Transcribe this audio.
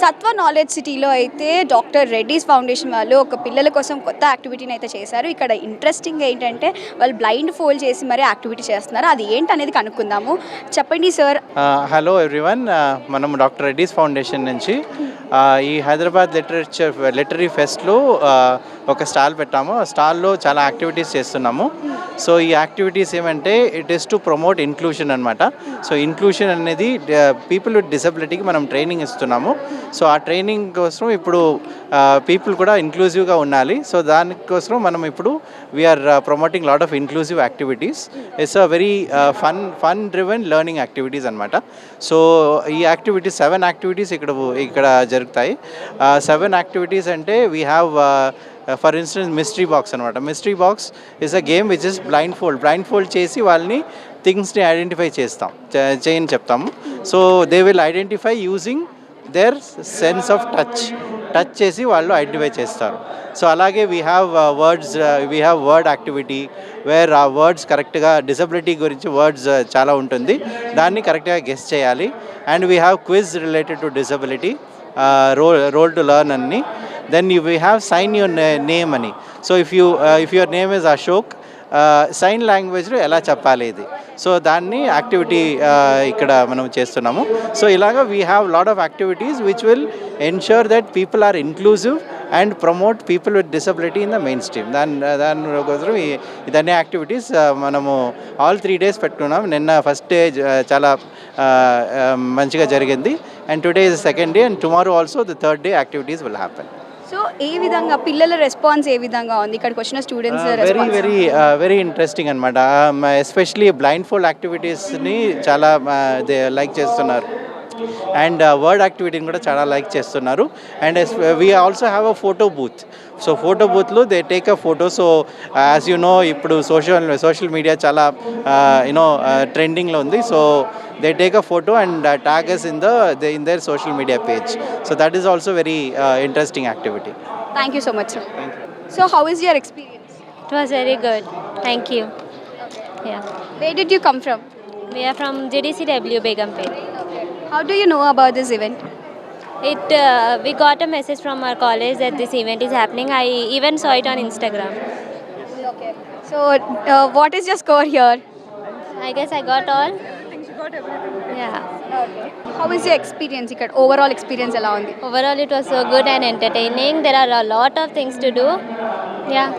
సత్వ నాలెడ్జ్ సిటీలో అయితే డాక్టర్ రెడ్డీస్ ఫౌండేషన్ వాళ్ళు ఒక పిల్లల కోసం కొత్త యాక్టివిటీని అయితే చేశారు. ఇక్కడ ఇంట్రెస్టింగ్ ఏంటంటే వాళ్ళు బ్లైండ్ ఫోల్డ్ చేసి మరీ యాక్టివిటీ చేస్తున్నారు. అది ఏంటి అనేది కనుక్కుందాము. చెప్పండి సార్ హలో ఎవ్రీవన్ మనం డాక్టర్ రెడ్డీస్ ఫౌండేషన్ నుంచి ఈ హైదరాబాద్ లిటరేచర్ లిటరీ ఫెస్ట్లో ఒక స్టాల్ పెట్టాము. ఆ స్టాల్లో చాలా యాక్టివిటీస్ చేస్తున్నాము. సో ఈ యాక్టివిటీస్ ఏమంటే it is to promote inclusion అనమాట సో ఇన్క్లూషన్ అనేది పీపుల్ విత్ డిసబిలిటీకి మనం ట్రైనింగ్ ఇస్తున్నాము. సో ఆ ట్రైనింగ్ కోసం ఇప్పుడు uh, పీపుల్ కూడా ఇంక్లూజివ్గా ఉండాలి. సో దానికోసం మనం ఇప్పుడు we are promoting lot of inclusive activities it's a very fun fun driven learning activities అనమాట సో ఈ యాక్టివిటీస్ సెవెన్ యాక్టివిటీస్ ఇక్కడ ఇక్కడ జరుగుతాయి. Uh, సెవెన్ యాక్టివిటీస్ అంటే we have for instance mystery box అనమాట mystery box is a game which is blindfold blindfold చేసి వాళ్ళని థింగ్స్ని ఐడెంటిఫై చేస్తాం. చేయని చెప్తాము. So they will identify using their sense of touch touch చేసి వాళ్ళు ఐడెంటిఫై చేస్తారు. సో అలాగే we have words we have word activity where ఆ వర్డ్స్ కరెక్ట్గా డిసబిలిటీ గురించి వర్డ్స్ చాలా ఉంటుంది. దాన్ని కరెక్ట్గా గెస్ చేయాలి. And we have quiz related to disability role role to learn అన్ని. Then you we have sign your name అని. So if you if your name is Ashok sign లాంగ్వేజ్లో ఎలా చెప్పాలి ఇది? సో దాన్ని యాక్టివిటీ ఇక్కడ మనం చేస్తున్నాము. సో ఇలాగా we have lot of activities which will ensure that people are inclusive and promote people with disability in the mainstream దాని దాని కోసం ఇదన్నీ యాక్టివిటీస్ మనము ఆల్ త్రీ డేస్ పెట్టుకున్నాం. నిన్న ఫస్ట్ డే చాలా మంచిగా జరిగింది. And today is second day and tomorrow also the third day activities will happen so ఏ విధంగా పిల్లల రెస్పాన్స్ ఏ విధంగా ఉంది? ఇక్కడికి వచ్చిన students very very very interesting అనమాట ఎస్పెషలీ బ్లైండ్ ఫోల్డ్ యాక్టివిటీస్ని చాలా లైక్ చేస్తున్నారు. అండ్ వర్డ్ యాక్టివిటీని కూడా చాలా లైక్ చేస్తున్నారు. And we also have a photo booth so photo బూత్లో they take a photo so as you know ఇప్పుడు సోషల్ సోషల్ మీడియా చాలా యూనో ట్రెండింగ్లో ఉంది. So they take a photo and tags in the in their social media page so that is also very interesting activity thank you so much sir so how is your experience It was very good. Thank you. Yeah. Where did you come from We are from GDCW Begumpet. How do you know about this event It uh, we got a message from our college that this event is happening. I even saw it on Instagram. So what is your score here I guess I got all. Yeah. How is your experience ఇక్కడ overall experience ఎలా ఉంది Overall, it was so good and entertaining. There are a lot of things to do. Yeah.